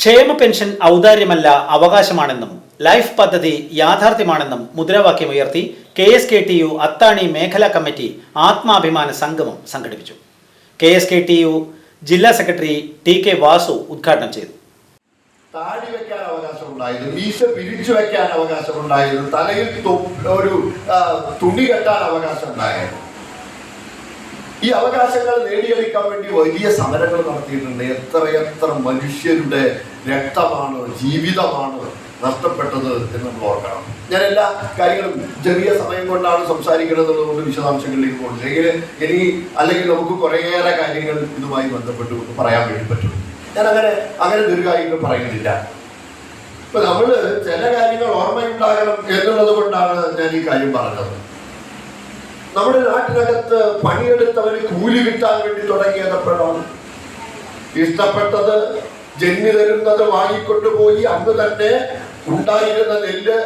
ക്ഷേമ പെൻഷൻ ഔദാര്യമല്ല അവകാശമാണെന്നും ലൈഫ് പദ്ധതി യാഥാർത്ഥ്യമാണെന്നും മുദ്രാവാക്യമുയർത്തി K S K T U Athani മേഖലാ കമ്മിറ്റി ആത്മാഭിമാന സംഗമം സംഘടിപ്പിച്ചു. K S K T U ജില്ലാ സെക്രട്ടറി ടി കെ വാസു ഉദ്ഘാടനം ചെയ്തു. താടി വെക്കാൻ അവകാശമുണ്ടായിരുന്നു മീശ പിരിച്ചു വെക്കാൻ അവകാശമുണ്ടായിരുന്നു തലയിൽ ഒരു തുണി കെട്ടാൻ അവകാശമുണ്ടായിരുന്നു ഈ അവകാശങ്ങൾ നേടിയെടുക്കാൻ വേണ്ടി വലിയ സമരങ്ങൾ നടത്തിയിട്ടുണ്ട്. എത്ര എത്ര മനുഷ്യരുടെ രക്തമാണ് ജീവിതമാണ് നഷ്ടപ്പെട്ടത് എന്ന് നമ്മൾ ഓർക്കണം. ഞാൻ എല്ലാ കാര്യങ്ങളും ചെറിയ സമയം കൊണ്ടാണ് സംസാരിക്കുന്നത് കൊണ്ട് വിശദാംശങ്ങളിലേക്ക് പോകുന്നത്. അല്ലെങ്കിൽ ഇനി അല്ലെങ്കിൽ നമുക്ക് കുറേയേറെ കാര്യങ്ങൾ ഇതുമായി ബന്ധപ്പെട്ട് പറയാൻ വേണ്ടി പറ്റും. ഞാൻ അങ്ങനെ അങ്ങനെ ദീർഘായിട്ട് പറയുന്നില്ല. ഇപ്പൊ നമ്മൾ ചില കാര്യങ്ങൾ ഓർമ്മയുണ്ടാകണം എന്നുള്ളത് കൊണ്ടാണ് ഞാൻ ഈ കാര്യം പറഞ്ഞത്. നമ്മുടെ നാട്ടിനകത്ത് പണിയെടുത്തവന് കൂലി കിട്ടാൻ വേണ്ടി തുടങ്ങിയത് എപ്പോഴാണ് ഇഷ്ടപ്പെട്ടത് ജന്മി തരുന്നത് വാങ്ങിക്കൊണ്ടുപോയി അന്ന് തന്നെ ഉണ്ടായിരുന്ന നെല്ല്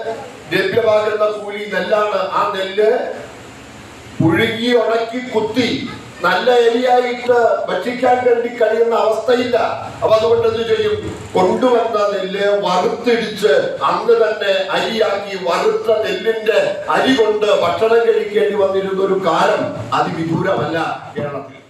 ലഭ്യമാകുന്ന കൂലി നെല്ലാണ്. ആ നെല്ല് പുഴുങ്ങി ഉണക്കി കുത്തി നല്ല എലിയായിട്ട് ഭക്ഷിക്കാൻ വേണ്ടി കഴിയുന്ന അവസ്ഥയില്ല. അപ്പൊ അതുകൊണ്ട് എന്ത് ചെയ്യും? കൊണ്ടുവന്ന നെല്ല് വറുത്തിടിച്ച് അന്ന് തന്നെ അരിയാക്കി വറുത്ത നെല്ലിന്റെ അരി കൊണ്ട് ഭക്ഷണം കഴിക്കേണ്ടി വന്നിരുന്ന ഒരു കാലം അതിവിദൂരമല്ല കേരളത്തിൽ.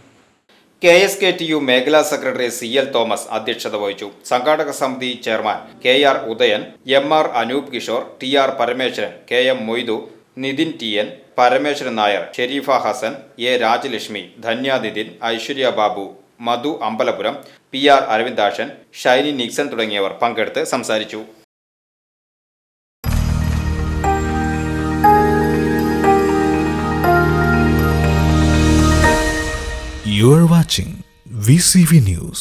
K S K T U മേഖലാ സെക്രട്ടറി സി എൽ തോമസ് അധ്യക്ഷത വഹിച്ചു. സംഘാടക സമിതി chairman K R Udayan M R Anoop Kishore T R Parameswaran K M Moidu Nithin T N Parameswaran Nair Shareefa Hassan A Rajalakshmi Dhanya Nithin Aishwarya Babu Madhu Ambalapuram P R Aravindakshan Shiny Nixon തുടങ്ങിയവർ പങ്കെടുത്ത് സംസാരിച്ചു You are watching VCV News.